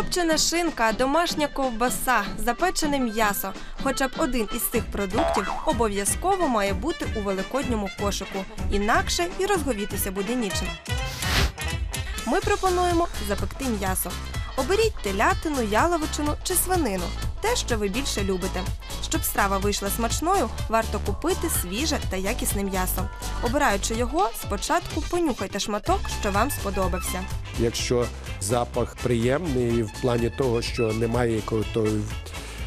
Копчена шинка, домашня ковбаса, запечене м'ясо. Хоча б один із цих продуктів обов'язково має бути у великодньому кошику. Інакше і розговітися буде нічим. Ми пропонуємо запекти м'ясо. Оберіть телятину, яловичину чи свинину те, що ви більше любите. Щоб страва вийшла смачною, варто купити свіже та якісне м'ясо. Обираючи його, спочатку понюхайте шматок, що вам сподобався. Якщо запах приємний в плані того, що немає якого то,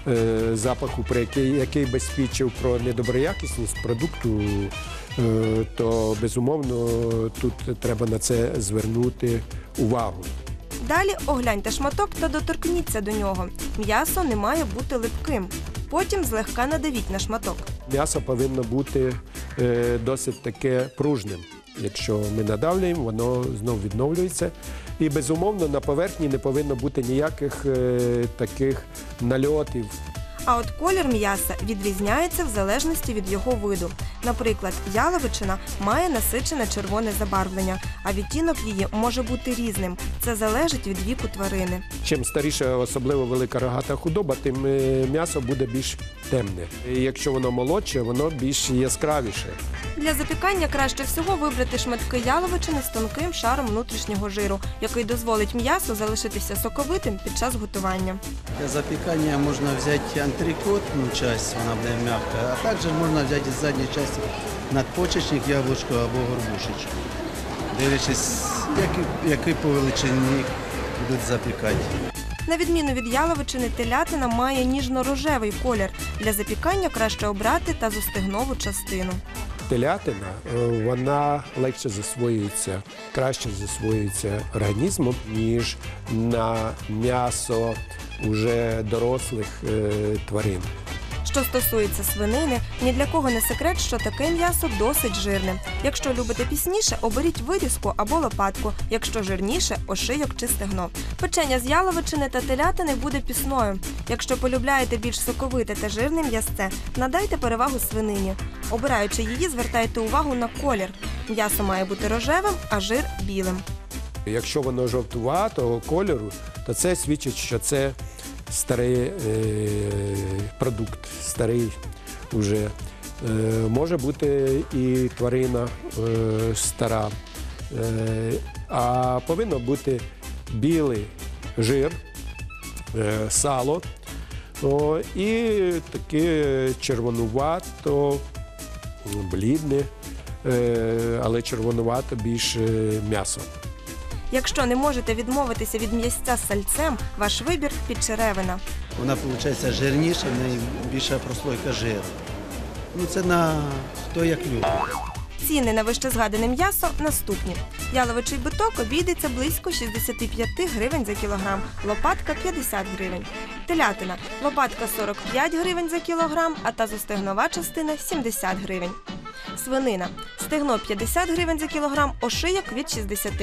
е, запаху, про який, який би свідчив про недоброякісність продукту, е, то безумовно тут треба на це звернути увагу. Далі огляньте шматок та доторкніться до нього. М'ясо не має бути липким. Потім злегка надавіть на шматок. М'ясо повинно бути е, досить таке пружним. Якщо ми надавлюємо, воно знов відновлюється. І безумовно на поверхні не повинно бути ніяких е, таких нальотів. А от колір м'яса відрізняється в залежності від його виду. Наприклад, яловичина має насичене червоне забарвлення, а відтінок її може бути різним. Це залежить від віку тварини. Чим старіша, особливо велика рогата худоба, тим е, м'ясо буде більш темне. І якщо воно молодше, воно більш яскравіше. Для запікання краще всього вибрати шматки яловичини з тонким шаром внутрішнього жиру, який дозволить м'ясу залишитися соковитим під час готування. Для запекания можно взять антрикотную часть, она будет мягкая, а также можно взять из задней части надпочечник, яблучко або горбушечку. Дивлячись, які, які по величині будуть запікати. На відміну від яловичини, телятина має ніжно-рожевий колір. Для запікання краще обрати та зостигнову частину. Телятина е, вона легше засвоюється, краще засвоюється організмом, ніж на м'ясо уже дорослих е, тварин. Що стосується свинини, ні для кого не секрет, що таке м'ясо досить жирне. Якщо любите пісніше, оберіть вирізку або лопатку. Якщо жирніше, ошийок чи стегно. Печення з яловичини та телятини буде пісною. Якщо полюбляєте більш соковите та жирне м'ясце, надайте перевагу свинині. Обираючи її, звертайте увагу на колір. М'ясо має бути рожевим, а жир білим. Якщо воно жовтуватого кольору, то це свідчить, що це старий е, продукт, старий вже. Е, може бути і тварина е, стара, а повинно бути білий жир, сало і таке червонувато, блідне, але червонувато більше м'ясо. Якщо не можете відмовитися від м'ясця з сальцем, ваш вибір підчеревина. Вона виходить жирніша, в неї більша прослойка жиру. Ну це на хто як любить. Ціни на вище згадане м'ясо наступні. Яловичий биток обійдеться близько 65 гривень за кілограм, лопатка 50 гривень. Телятина лопатка 45 гривень за кілограм, а тазостегнова частина 70 гривень. Свинина стегно 50 гривень за кілограм, ошияк від 60.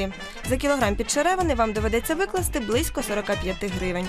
За кілограм підшаревини. вам доведеться викласти близько 45 гривень.